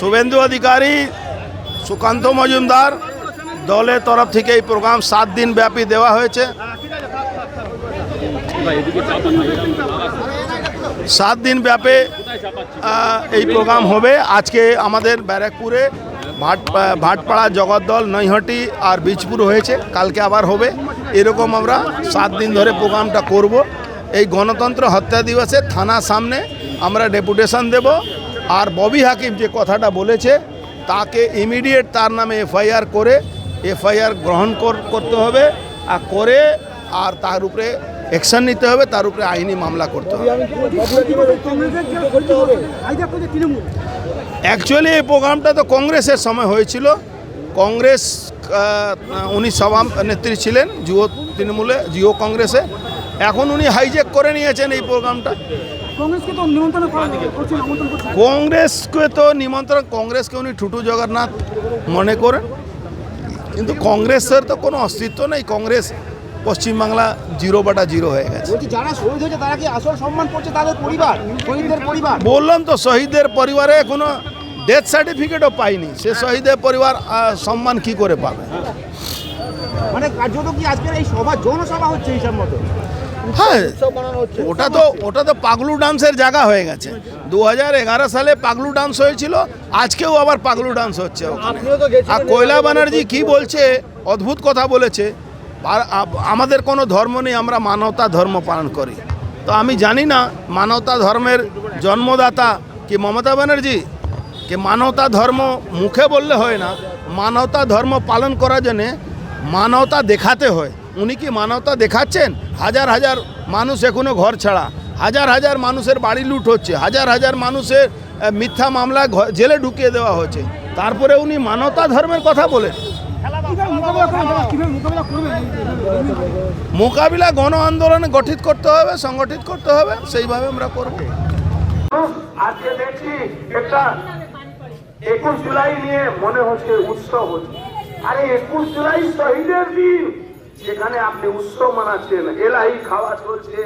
শুভেন্দু অধিকারী, সুকান্ত মজুমদার, দলের তরফ থেকে এই প্রোগ্রাম সাত দিন ব্যাপী দেওয়া হয়েছে। সাত দিন ব্যাপী এই প্রোগ্রাম হবে। আজকে আমাদের ব্যারাকপুরে ভাট ভাটপাড়া জগদ্দল, নৈহাটি আর বীজপুর হয়েছে। কালকে আবার হবে। এরকম আমরা সাত দিন ধরে প্রোগ্রামটা করব। এই গণতন্ত্র হত্যা দিবসে থানার সামনে আমরা ডেপুটেশন দেব। আর ববি হাকিম যে কথাটা বলেছে, তাকে ইমিডিয়েট তার নামে এফআইআর করে এফআইআর গ্রহণ কর- করতে হবে আর করে আর তার উপরে অ্যাকশন নিতে হবে, তার উপরে আইনি মামলা করতে হবে। অ্যাকচুয়ালি এই প্রোগ্রামটা তো কংগ্রেসের সময় হয়েছিল। কংগ্রেস উনি সভা নেত্রী ছিলেন জিও তৃণমূলে জিও কংগ্রেসে। এখন উনি হাইজ্যাক করে নিয়েছেন এই প্রোগ্রামটা। কংগ্রেসকে তো নিমন্ত্রণ কংগ্রেসকে তো নিমন্ত্রণ কংগ্রেসকে উনি ঠুটু জগন্নাথ মনে করেন। কিন্তু কংগ্রেসের তো কোনো অস্তিত্ব নেই কংগ্রেস পশ্চিমবাংলা জিরো বাটা জিরো হয়ে গেছে। যারা শহীদ হয়েছে তারা কি আসল সম্মান করছে তাদের পরিবার শহীদদের পরিবার? বললাম তো শহীদের পরিবারে কোনো ডেথ সার্টিফিকেটও পাইনি। সে শহীদের পরিবার সম্মান কি করে পাবে? মানে কার্যত কি আজকের এই সভা জনসভা হচ্ছে হিসাব মতো? হ্যাঁ ওটা তো ওটা তো পাগলু ডান্সের জায়গা হয়ে গেছে। দু এগারো সালে পাগলু ডান্স হয়েছিল আজকেও আবার পাগলু ডান্স হচ্ছে আর কৈলা ব্যানার্জি কি বলছে অদ্ভুত কথা বলেছে। আর আমাদের কোনো ধর্ম নেই আমরা মানবতা ধর্ম পালন করি। তো আমি জানি না মানবতা ধর্মের জন্মদাতা কি মমতা ব্যানার্জি? কি মানবতা ধর্ম মুখে বললে হয় না মানবতা ধর্ম পালন করার জন্যে মানবতা দেখাতে হয়। উনি কি মানবতা দেখাচ্ছেন? হাজার হাজার মানুষ এখনও ঘর ছাড়া। হাজার হাজার মানুষের বাড়ি লুট হচ্ছে। হাজার হাজার মানুষের মিথ্যা মামলা জেলে ঢুকিয়ে দেওয়া হচ্ছে। তারপরে উনি মানবতা ধর্মের কথা বলেন। মোকাবিলা গণ আন্দোলনে গঠিত করতে হবে, সংগঠিত করতে হবে, সেইভাবে আমরা করব। দেখছি একুশ জুলাই নিয়ে মনে হচ্ছে উৎসব হচ্ছে। আরে একুশ জুলাই শহীদের দিন! সেখানে আপনি উৎসব মানাচ্ছেন, এলাই খাওয়া চলছে,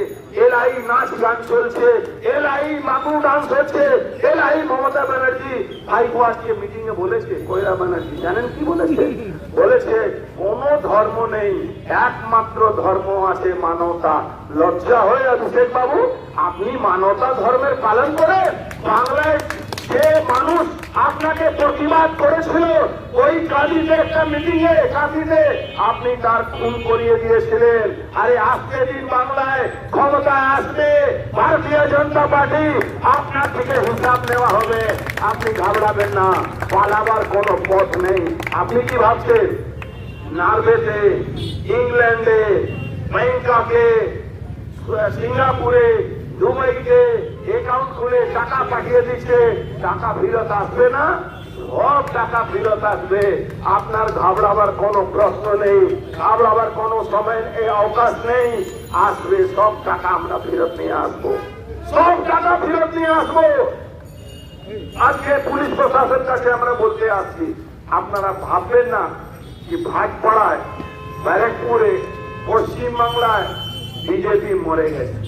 এলাই নাচ গান চলছে, এলাই মাকু ডান্স হচ্ছে, এলাই মমতা ব্যানার্জি ভাইপো আজকে মিটিং এ বলেছে, কয়লা ব্যানার্জি, জানেন কি বলেছে? বলেছে, কোন ধর্ম নেই, একমাত্র ধর্ম আছে মানবতা। লজ্জা হয়ে অভিষেক বাবু আপনি মানবতা ধর্মের পালন করে বাংলায় যে মানুষ আপনাকে প্রতিবাদ করেছিল ওই কাজীতে একটা মিটিং এ কাজীতে আপনি তার খুন করিয়ে দিয়েছিলেন। আরে আজকে দিন বাংলায় ক্ষমতায় আসবে। ভারতীয় জনতা পার্টি, আপনার থেকে হিসাব নেওয়া হবে। আপনি ঘাবড়াবেন না, পালাবার কোনো পথ নেই। আপনি কি ভাবছেন? নরওয়েতে ইংল্যান্ডে ব্যাংককে সিঙ্গাপুরে, দুবাইতে অ্যাকাউন্ট খুলে টাকা পাঠিয়ে দিচ্ছে, টাকা ফেরত আসবে না। সব টাকা ফেরত আসবে। আপনার ঘাবড়াবার কোনো প্রশ্ন নেই, ঘাবড়াবার কোনো সময় এই অবকাশ নেই। আসবে, সব টাকা আমরা ফেরত নিয়ে আসব। সব টাকা ফেরত নিয়ে আসব। আজকে পুলিশ প্রশাসন কাছে আমরা বলতে আসছি, আপনারা ভাববেন না যে ভাটপাড়ায়, ব্যারাকপুরে, পশ্চিমবাংলায় বিজেপি মরে গেছে।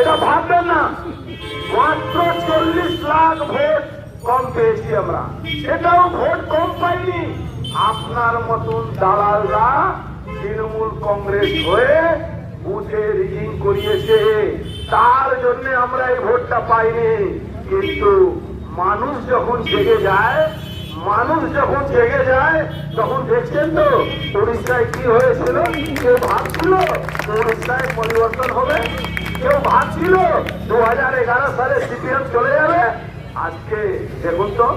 এটা ভাববেন না। মাত্র চল্লিশ লাখ ভোট কম পেয়েছি আমরা। এটাও ভোট কম পাইনি। আপনার মতন দালালরা তৃণমূল কংগ্রেস হয়ে বুথে রিগিং করিয়েছে। তার জন্য আমরা এই ভোটটা পাইনি। কিন্তু মানুষ যখন জেগে যায়, মানুষ যখন জেগে যায়, তখন দেখছেন তো উড়িষ্যায় কি হয়েছিল? কেউ ভাবছিল উড়িষ্যায় পরিবর্তন হবে? কেউ ভাবছিল দু হাজার এগারো সালে সিপিএম চলে যাবে? আজকে দেখুন তো।